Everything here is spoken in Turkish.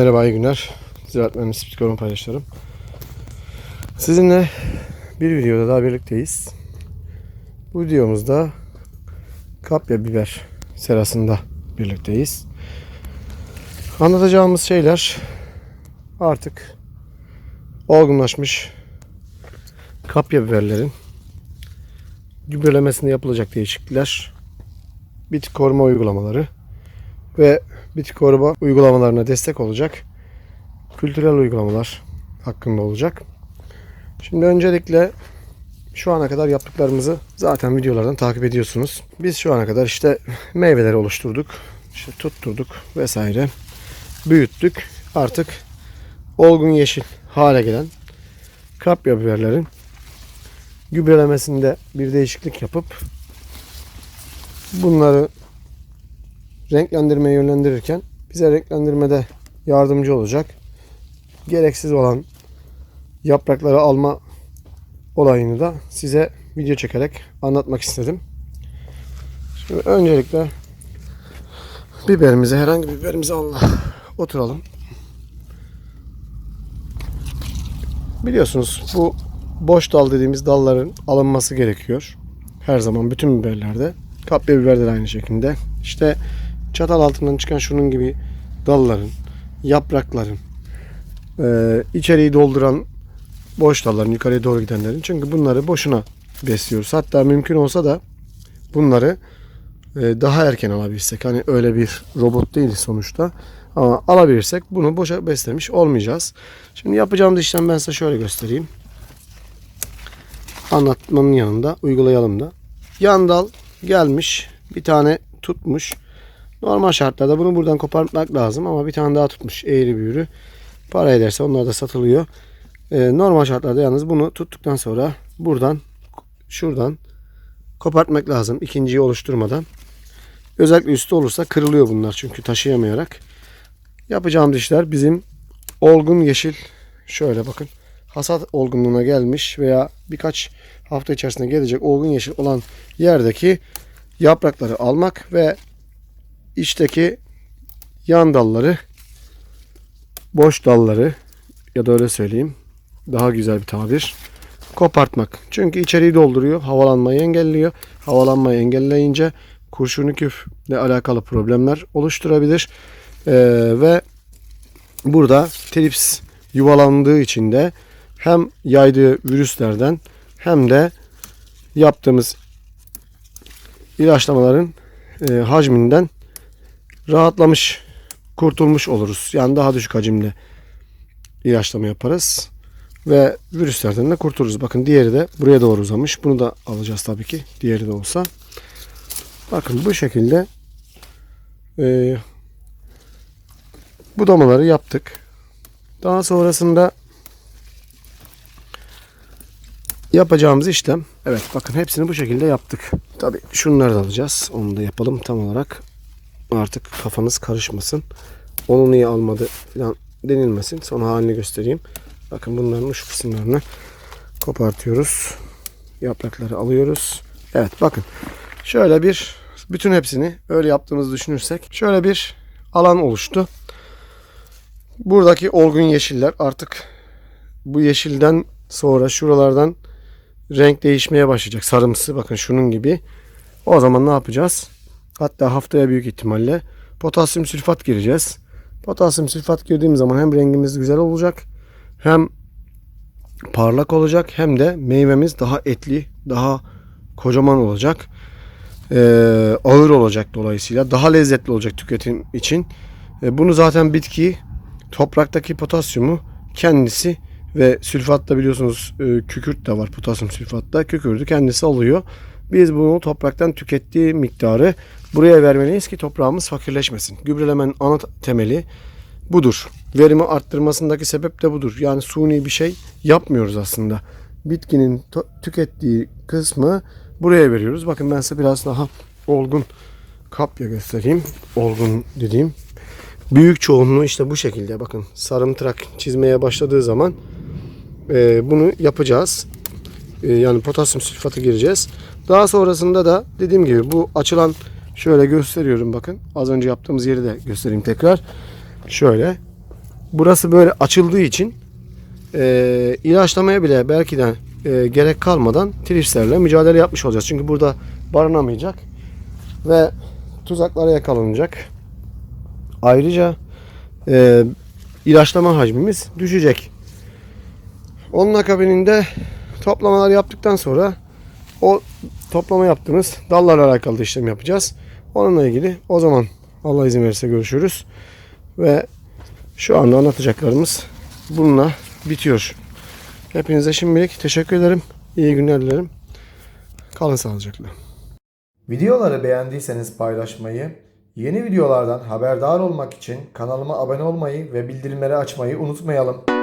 Merhaba, iyi günler. Ziraat Mühendisi Psikolog paylaşıyorum. Sizinle bir videoda daha birlikteyiz. Bu videomuzda kapya biber serasında birlikteyiz. Anlatacağımız şeyler artık olgunlaşmış kapya biberlerin gübrelemesinde yapılacak değişiklikler, bitki koruma uygulamaları ve bitki koruma uygulamalarına destek olacak kültürel uygulamalar hakkında olacak. Şimdi öncelikle şu ana kadar yaptıklarımızı zaten videolardan takip ediyorsunuz. Biz şu ana kadar işte meyveleri oluşturduk, işte tutturduk vesaire, büyüttük. Artık olgun yeşil hale gelen kapya biberlerin gübrelemesinde bir değişiklik yapıp bunları renklendirmeye yönlendirirken bize renklendirmede yardımcı olacak. Gereksiz olan yaprakları alma olayını da size video çekerek anlatmak istedim. Şimdi öncelikle biberimizi herhangi bir biberimizi Allah oturalım. Biliyorsunuz bu boş dal dediğimiz dalların alınması gerekiyor. Her zaman bütün biberlerde. Kapya biber de aynı şekilde. İşte çatal altından çıkan şunun gibi dalların, yaprakların, e, içeriği dolduran boş dalların, yukarıya doğru gidenlerin. Çünkü bunları boşuna besliyoruz. Hatta mümkün olsa da bunları e, daha erken alabilsek. Hani öyle bir robot değiliz sonuçta. Ama alabilirsek bunu boşa beslemiş olmayacağız. Şimdi yapacağımız işlem ben size şöyle göstereyim. Anlatmanın yanında uygulayalım da. Yan dal gelmiş. Bir tane tutmuş. Normal şartlarda bunu buradan kopartmak lazım ama bir tane daha tutmuş eğri büğrü. Para ederse onlar da satılıyor. Ee, normal şartlarda yalnız bunu tuttuktan sonra buradan şuradan kopartmak lazım ikinciyi oluşturmadan. Özellikle üstü olursa kırılıyor bunlar çünkü taşıyamayarak. Yapacağımız işler bizim olgun yeşil şöyle bakın hasat olgunluğuna gelmiş veya birkaç hafta içerisinde gelecek olgun yeşil olan yerdeki yaprakları almak ve içteki yan dalları boş dalları ya da öyle söyleyeyim daha güzel bir tabir kopartmak. Çünkü içeriği dolduruyor, havalanmayı engelliyor. Havalanmayı engelleyince kurşunu küfle alakalı problemler oluşturabilir. Ee, ve burada trips yuvalandığı için de hem yaydığı virüslerden hem de yaptığımız ilaçlamaların e, hacminden rahatlamış, kurtulmuş oluruz. Yani daha düşük hacimle ilaçlama yaparız. Ve virüslerden de kurtuluruz. Bakın diğeri de buraya doğru uzamış. Bunu da alacağız tabii ki. Diğeri de olsa. Bakın bu şekilde e, budamaları yaptık. Daha sonrasında yapacağımız işlem evet bakın hepsini bu şekilde yaptık. Tabii şunları da alacağız. Onu da yapalım tam olarak. Artık kafanız karışmasın. Onu niye almadı falan denilmesin. Son halini göstereyim. Bakın bunların uç kısımlarını kopartıyoruz. Yaprakları alıyoruz. Evet bakın. Şöyle bir bütün hepsini öyle yaptığımızı düşünürsek şöyle bir alan oluştu. Buradaki olgun yeşiller artık bu yeşilden sonra şuralardan renk değişmeye başlayacak. Sarımsı bakın şunun gibi. O zaman ne yapacağız? Hatta haftaya büyük ihtimalle potasyum sülfat gireceğiz. Potasyum sülfat girdiğim zaman hem rengimiz güzel olacak hem parlak olacak hem de meyvemiz daha etli, daha kocaman olacak. Ee, ağır olacak dolayısıyla. Daha lezzetli olacak tüketim için. Ee, bunu zaten bitki topraktaki potasyumu kendisi ve sülfatta biliyorsunuz e, kükürt de var potasyum sülfatta. Kükürdü kendisi alıyor. Biz bunu topraktan tükettiği miktarı buraya vermeliyiz ki toprağımız fakirleşmesin. Gübrelemenin ana temeli budur. Verimi arttırmasındaki sebep de budur. Yani suni bir şey yapmıyoruz aslında. Bitkinin tükettiği kısmı buraya veriyoruz. Bakın ben size biraz daha olgun kapya göstereyim. Olgun dediğim. Büyük çoğunluğu işte bu şekilde. Bakın sarımtırak çizmeye başladığı zaman e, bunu yapacağız. E, yani potasyum sülfatı gireceğiz. Daha sonrasında da dediğim gibi bu açılan şöyle gösteriyorum bakın. Az önce yaptığımız yeri de göstereyim tekrar. Şöyle burası böyle açıldığı için e, ilaçlamaya bile belki de e, gerek kalmadan tripslerle mücadele yapmış olacağız. Çünkü burada barınamayacak ve tuzaklara yakalanacak. Ayrıca e, ilaçlama hacmimiz düşecek. Onun akabininde toplamalar yaptıktan sonra o toplama yaptığımız dallarla alakalı da işlem yapacağız. Onunla ilgili o zaman Allah izin verirse görüşürüz. Ve şu anda anlatacaklarımız bununla bitiyor. Hepinize şimdilik teşekkür ederim. İyi günler dilerim. Kalın sağlıcakla. Videoları beğendiyseniz paylaşmayı, yeni videolardan haberdar olmak için kanalıma abone olmayı ve bildirimleri açmayı unutmayalım.